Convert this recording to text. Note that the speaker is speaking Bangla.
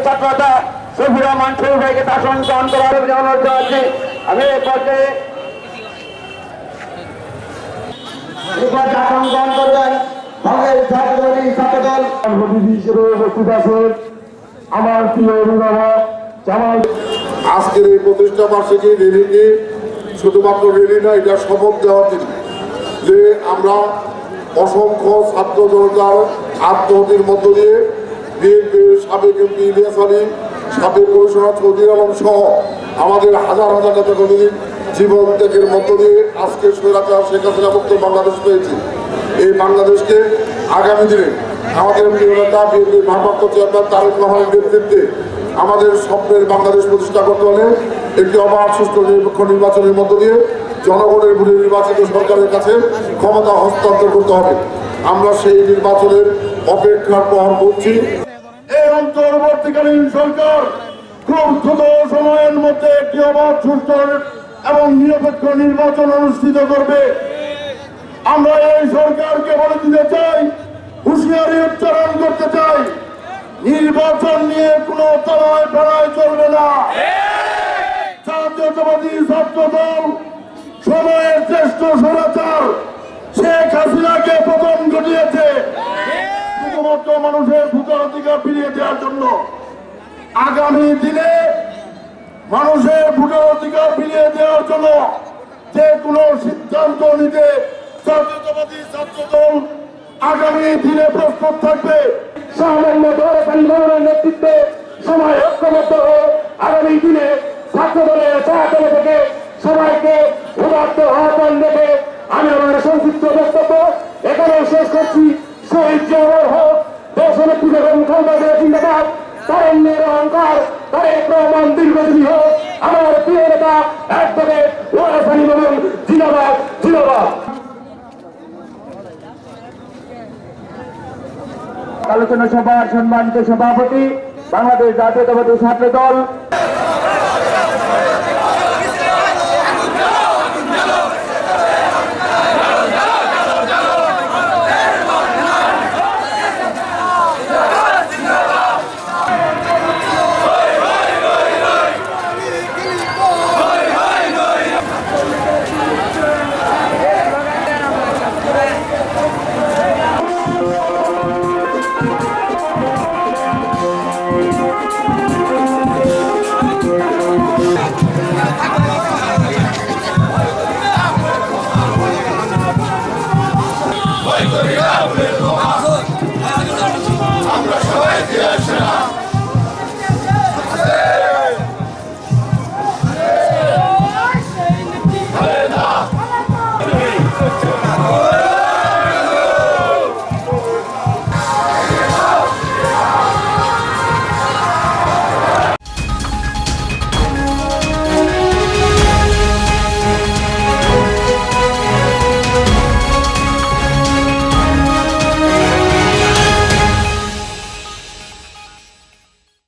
মশিউর রহমান শরীফ ভাইকে তার সঙ্গে গ্রহণ করার আমি এই পর্যায়ে এরপর আসন গ্রহণ করবেন বাংলাদেশ জাতীয়তাবাদী ছাত্রদল। অতিথি হিসেবে উপস্থিত আছেন আমার প্রিয় অভিভাবক জামাল আজকের এই প্রতিষ্ঠা বার্ষিকী রেলিটি শুধুমাত্র রেলি না এটা শপথ দেওয়ার দিন যে আমরা অসংখ্য ছাত্র জনতার আত্মহতির মধ্য দিয়ে বিএনপির সাবেক এমপি ইলিয়াস আলী, সাবেক কমিশনার চৌধুরী আলম সহ আমাদের হাজার হাজার নেতা কর্মীর জীবন ত্যাগের মধ্য দিয়ে আজকে স্বৈরাচার শেখ হাসিনা মুক্ত বাংলাদেশ পেয়েছি। এই বাংলাদেশকে আগামী দিনে আমাদের প্রিয় নেতা, বিএনপির ভারপ্রাপ্ত চেয়ারম্যান তারেক রহমানের নেতৃত্বে আমাদের স্বপ্নের বাংলাদেশ প্রতিষ্ঠা করতে হলে একটি অবাধ, সুষ্ঠু, নিরপেক্ষ নির্বাচনের মধ্য দিয়ে জনগণের ভোটে নির্বাচিত সরকারের কাছে ক্ষমতা হস্তান্তর করতে হবে। আমরা সেই নির্বাচনের অপেক্ষার প্রহর করছি। অন্তর্বর্তীকালীন সরকার খুব দ্রুত সময়ের মধ্যে একটি অবাধ সুস্থ এবং নিরপেক্ষ নির্বাচন অনুষ্ঠিত করবে। আমরা এই সরকারকে বলে দিতে চাই, হুঁশিয়ারি উচ্চারণ করতে চাই, নির্বাচন নিয়ে কোনো তলায় ফেলায় চলবে না। জাতীয়তাবাদী ছাত্র দল সময়ের শ্রেষ্ঠ সরাচার শেখ হাসিনাকে পতন ঘটিয়েছে। মানুষের ভোটার অধিকার ফিরিয়ে দেওয়ার জন্য আগামী দিনে মানুষের ভোটার অধিকার ফিরিয়ে দেওয়ার জন্য যে কোনো সিদ্ধান্ত নিতে জাতীয়তাবাদী ছাত্র দল আগামী দিনে প্রস্তুত থাকবে। নেতৃত্বে ঐক্যবদ্ধ হয়ে আগামী দিনে ছাত্র দলের থেকে সবাইকে উদাত্ত আহ্বান রেখে আমি আমার সংক্ষিপ্ত বক্তব্য এখানে শেষ করছি। শহীদ জিয়াউর হোক। বেগম জিন্দাবাদ। তারণ্যের অহংকার, তারেক আমার প্রিয় নেতা বলুন, জিন্দাবাদ জিন্দাবাদ। আলোচনা সভার সম্মানিত সভাপতি, বাংলাদেশ জাতীয়তাবাদী ছাত্র দল আমরা সবাই